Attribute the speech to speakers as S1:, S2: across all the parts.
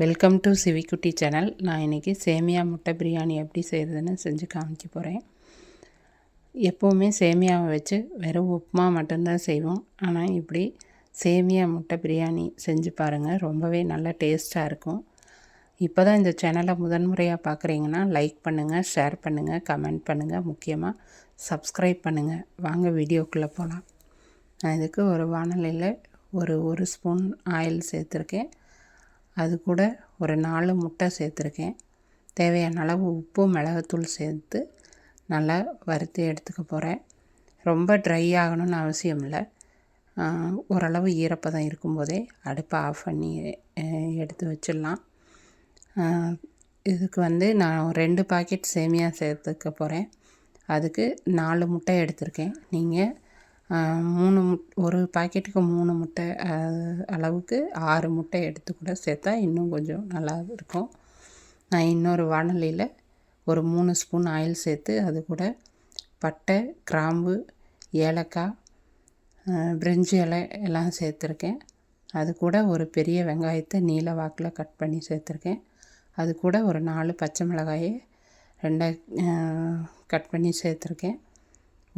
S1: Welcome to சிவிக்குட்டி channel நான் இன்றைக்கி சேமியா முட்டை பிரியாணி எப்படி செய்கிறதுன்னு செஞ்சு காமிக்க போகிறேன் எப்போவுமே சேமியாவை வச்சு வெறும் உப்புமா மட்டும்தான் செய்வோம். ஆனால் இப்படி சேமியா முட்டை பிரியாணி செஞ்சு பாருங்கள் ரொம்பவே நல்ல டேஸ்ட்டாக இருக்கும். இப்போ தான் இந்த சேனலை முதன்முறையாக பார்க்குறீங்கன்னா லைக் பண்ணுங்கள் ஷேர் பண்ணுங்கள் கமெண்ட் பண்ணுங்கள் முக்கியமாக சப்ஸ்கிரைப் பண்ணுங்கள் வாங்க வீடியோக்குள்ளே போகலாம் நான் இதுக்கு ஒரு வானலையில் ஒரு ஒரு ஸ்பூன் ஆயில் சேர்த்துருக்கேன். அது கூட ஒரு நாலு முட்டை சேர்த்துருக்கேன். தேவையான அளவு உப்பு மிளகுத்தூள் சேர்த்து நல்லா வறுத்து எடுத்துக்க போகிறேன் ரொம்ப ட்ரை ஆகணும்னு அவசியம் இல்லை. ஓரளவு ஈரப்பதம் இருக்கும்போதே அடுப்பை ஆஃப் பண்ணி எடுத்து வச்சிடலாம். இதுக்கு வந்து நான் ரெண்டு பாக்கெட் சேமியா சேர்த்துக்க போகிறேன் அதுக்கு நாலு முட்டை எடுத்திருக்கேன். நீங்கள் மூணு முட் ஒரு பாக்கெட்டுக்கு மூணு முட்டை அளவுக்கு ஆறு முட்டை எடுத்து கூட சேர்த்தா இன்னும் கொஞ்சம் நல்லா இருக்கும். நான் இன்னொரு வானொலியில் ஒரு மூணு ஸ்பூன் ஆயில் சேர்த்து அது கூட பட்டை கிராம்பு ஏலக்காய் பிரிஞ்சி இலை எல்லாம் சேர்த்துருக்கேன். அது கூட ஒரு பெரிய வெங்காயத்தை நீல வாக்கில் கட் பண்ணி சேர்த்துருக்கேன். அது கூட ஒரு நாலு பச்சை மிளகாயை ரெண்டாக கட் பண்ணி சேர்த்துருக்கேன்.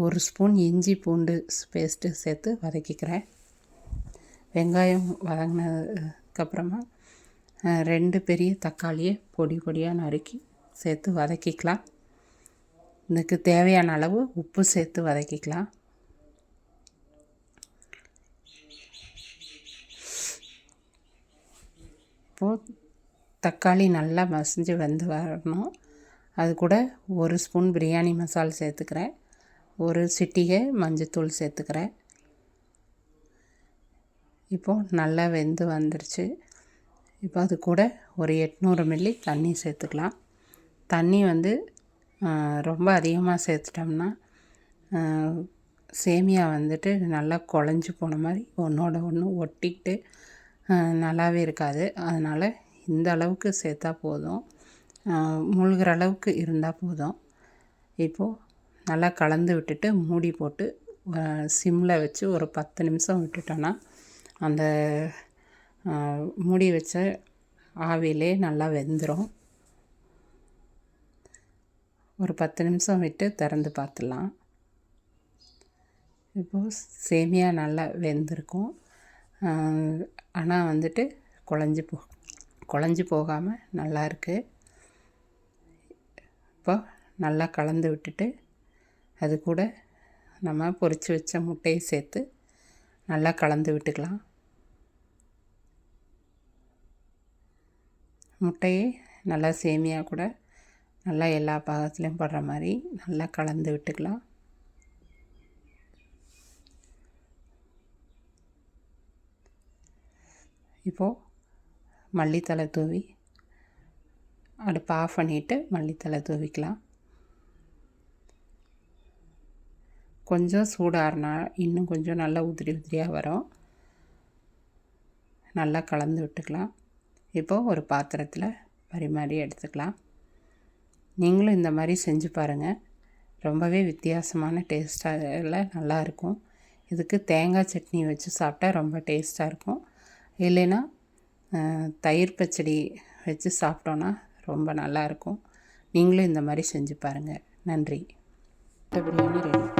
S1: ஒரு ஸ்பூன் இஞ்சி பூண்டு பேஸ்ட்டு சேர்த்து வதக்கிக்கிறேன். வெங்காயம் வதங்கினதுக்கப்புறமா ரெண்டு பெரிய தக்காளியை பொடி பொடியாக நறுக்கி சேர்த்து வதக்கிக்கலாம். இதுக்கு தேவையான அளவு உப்பு சேர்த்து வதக்கிக்கலாம். இப்போது தக்காளி நல்லா மசிஞ்சு வந்து வரணும். அது கூட ஒரு ஸ்பூன் பிரியாணி மசாலா சேர்த்துக்கிறேன். ஒரு சிட்டிகை மஞ்சத்தூள் சேர்த்துக்கிறேன். இப்போது நல்லா வெந்து வந்துருச்சு. இப்போ அது கூட ஒரு எட்நூறு மில்லி தண்ணி சேர்த்துக்கலாம். தண்ணி வந்து ரொம்ப அதிகமாக சேர்த்துட்டோம்னா சேமியா வந்துட்டு நல்லா குழஞ்சி போன மாதிரி ஒன்றோட ஒன்று ஒட்டிக்கிட்டு நல்லாவே இருக்காது. அதனால் இந்த அளவுக்கு சேர்த்தா போதும். முழுகிற அளவுக்கு இருந்தால் போதும். இப்போது நல்லா கலந்து விட்டுட்டு மூடி போட்டு சிம்மில் வச்சு ஒரு பத்து நிமிஷம் விட்டுட்டோன்னா அந்த மூடி வச்ச ஆவிலே நல்லா வெந்துடும் ஒரு பத்து நிமிஷம் விட்டு திறந்து பார்த்துடலாம். இப்போது சேமியா நல்லா வெந்திருக்கும். ஆனால் வந்துட்டு குழஞ்சி போ குழஞ்சி போகாமல் நல்லா இருக்குது இப்போ நல்லா கலந்து விட்டுட்டு அது கூட நம்ம பொரித்து வச்ச முட்டையை சேர்த்து நல்லா கலந்து விட்டுக்கலாம். முட்டையை நல்லா சேமியாக கூட நல்லா எல்லா பாகத்துலேயும் படுற மாதிரி நல்லா கலந்து விட்டுக்கலாம். இப்போது மல்லித்தலை தூவி அடுப்பு ஆஃப் பண்ணிவிட்டு மல்லித்தலை தூவிக்கலாம். கொஞ்சம் சூடாறினா இன்னும் கொஞ்சம் நல்லா உதிரி உதிரியாக வரும். நல்லா கலந்து விட்டுக்கலாம். இப்போது ஒரு பாத்திரத்தில் பரிமாறி எடுத்துக்கலாம். நீங்களும் இந்த மாதிரி செஞ்சு பாருங்கள் ரொம்பவே வித்தியாசமான டேஸ்ட்டாக நல்லாயிருக்கும் இதுக்கு தேங்காய் சட்னி வச்சு சாப்பிட்டா ரொம்ப டேஸ்ட்டாக இருக்கும். இல்லைன்னா தயிர் பச்சடி வச்சு சாப்பிட்டோன்னா ரொம்ப நல்லாயிருக்கும் நீங்களும் இந்த மாதிரி செஞ்சு பாருங்கள் நன்றி. பிரியாணி ரெடி.